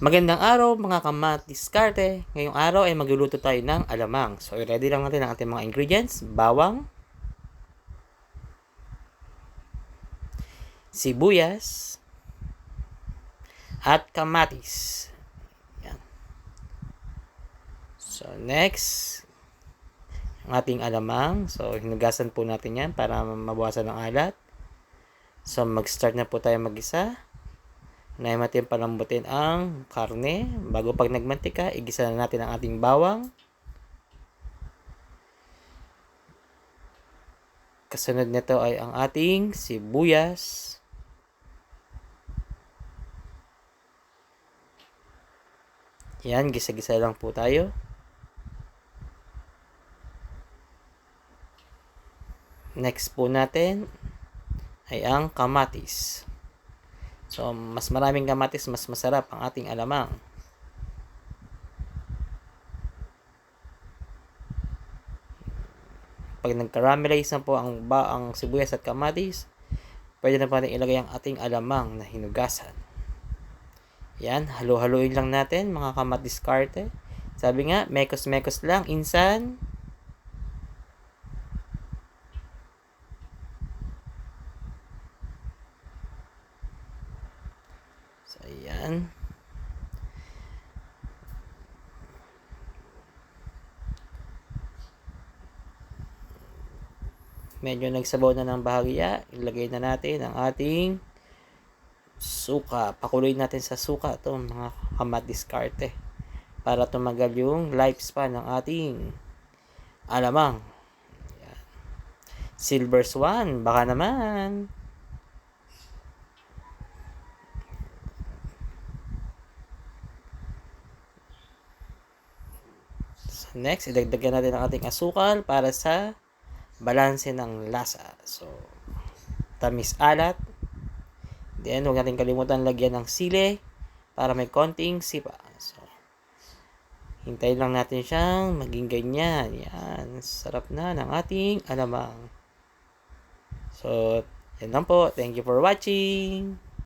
Magandang araw mga kamat diskarte. Ngayong araw ay magluluto tayo ng alamang. So, ready lang natin ang ating mga ingredients. Bawang, sibuyas, at kamatis. Yan. So, next, ang ating alamang. So, hinugasan po natin yan para mabawasan ng alat. So, mag-start na po tayo mag-isa. Unahin natin palambutin ang karne. Bago pag nagmantika, igisa na natin ang ating bawang. Kasunod nito ay ang ating sibuyas. Yan, gisa-gisa lang po tayo. Next po natin ay ang kamatis. So, mas maraming kamatis, mas masarap ang ating alamang. Pag nag-caramelize na po ang, ba, ang sibuyas at kamatis, pwede na po natin ilagay ang ating alamang na hinugasan. Yan, halo-haloin lang natin mga kamatis karte. Sabi nga, mekos-mekos lang, insan. So, ayan. Medyo nagsabaw na ng bahagya. Ilagay na natin ang ating suka. Pakuloy natin sa suka to mga kamat diskarte. Para tumagal yung lifespan ng ating alamang. Silver Swan, baka naman. Next, idagdagan natin ang ating asukal para sa balanse ng lasa. So, tamis alat. Then, huwag natin kalimutan lagyan ng sili para may konting sipa. So, hintayin lang natin siyang maging ganyan. Yan. Sarap na ng ating alamang. So, yan lang po. Thank you for watching.